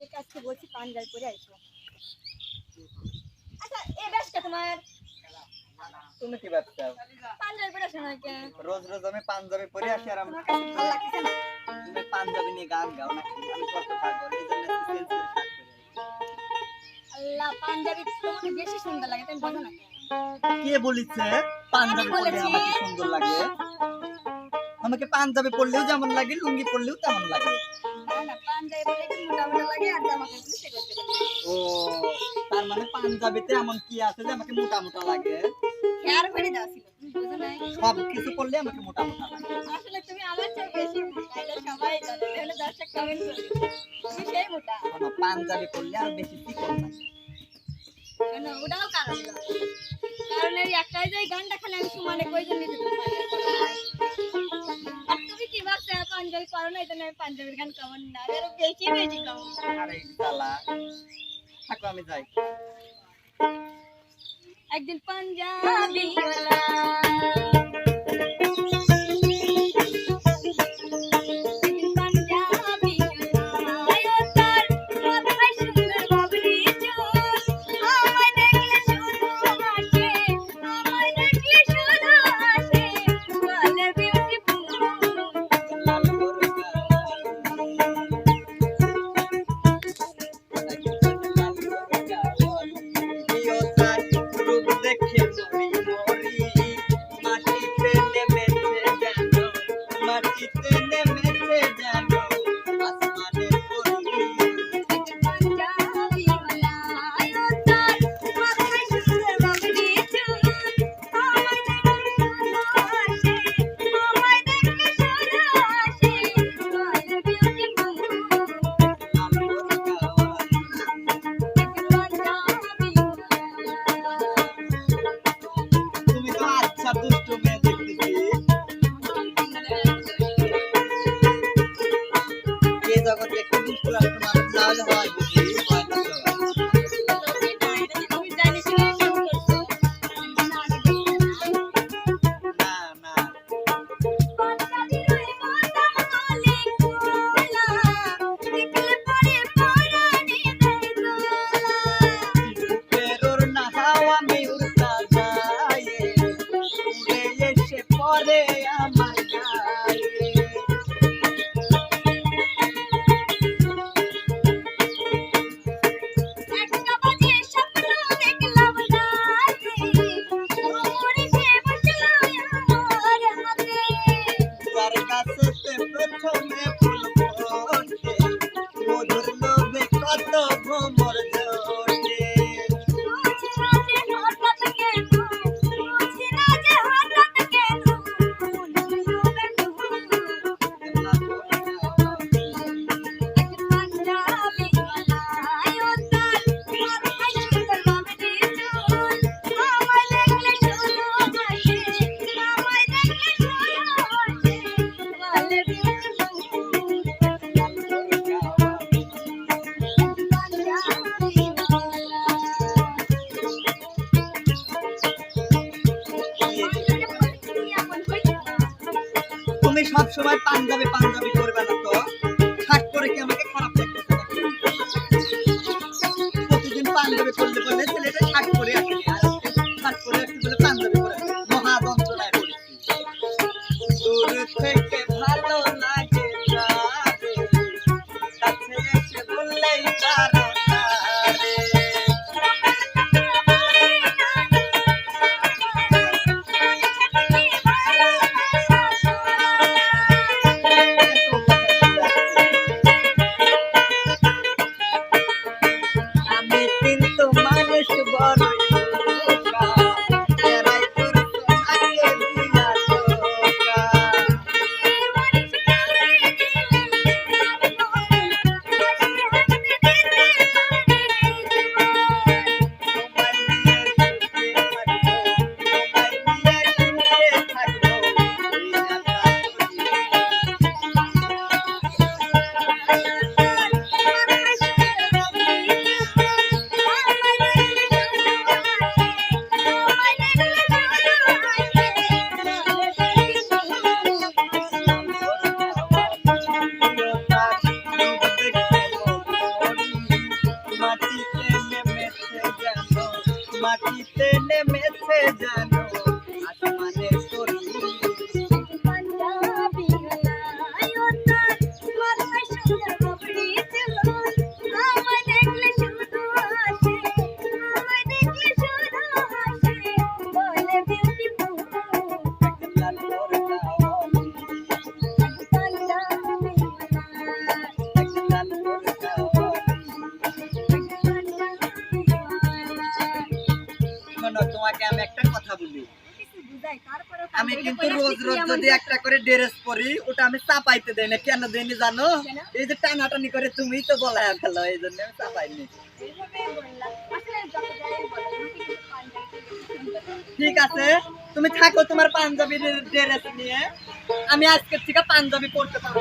আজকে বলছি পরে আইসো আচ্ছা ব্যাসটা তোমার? তুমি কি ভাবছ পাঞ্জাবি পরে আসো না কেন রোজ রোজ আমি পাঞ্জাবি পরে আসি আর আমি তোমার কাছে ভালো না? তুমি পাঞ্জাবি নিয়ে গান গাও নাকি? আমি কত পাগল এই জন্য চেঞ্জ করে শার্ট পরে আল্লাহ পাঞ্জাবি তোমাকে বেশি সুন্দর লাগে তুমি বোঝো না কে বলেছে পাঞ্জাবি আমাকে সুন্দর লাগে? আমাকে পাঞ্জাবি পরলেও যেমন লাগে লুঙ্গি পরলেও তেমন লাগে। না না পাঞ্জাবি পরে মোটা মোটা লাগে আর জামা কাপড় সেটা সেটা ও তার মানে পাঞ্জাবিতে এমন কি আছে যে আমাকে মোটা মোটা লাগে? করে ছিল সব কিছু পরলে আমাকে মোটা মোটা লাগে। আসলে তুমি আমার চেয়ে বেশি মোটা এটা সবাই জানে। তাহলে দর্শক কমেন্ট করবে। তুমি সেই মোটা। পাঞ্জাবি পরলে আর বেশি চিকন লাগে। ওটাও কারণ। কারণ এই একটাই যে গানটা খালি আমি সমানে কয়জন নিতে তো পাঞ্জাবি পরা। পাঞ্জাবি পারো না এই জন্য আমি পাঞ্জাবির গান কেমন না। আরও বেশি বেশি কেমন আরে শালা থাকো আমি যাই। একদিন পাঞ্জাবি মাটিতে নেমেছে একটু সব সময় পাঞ্জাবি পাঞ্জাবি করবে না তো শার্ট পরে কি আমাকে খারাপ প্রতিদিন পাঞ্জাবি বলে, ছেলেটা শার্ট পরে আসে শার্ট পরে বলে, পাঞ্জাবি পরে থেকে পানিতে নেমেছে জানো আসমানে পাঞ্জাবি আমি একটা কথা বলি। আমি কিন্তু রোজ রোজ যদি একটা করে ড্রেস পরি ওটা আমি চাপাইতে দেই না। কেন দেইনি জানো? এই যে টানাটানি করে তুমিই তো বলায় ফেলো এই জন্য আমি চাপাইনি। ঠিক আছে তুমি থাকো তোমার পাঞ্জাবির ড্রেস নিয়ে। আমি আজকে থেকে পাঞ্জাবি পড়তে পারব।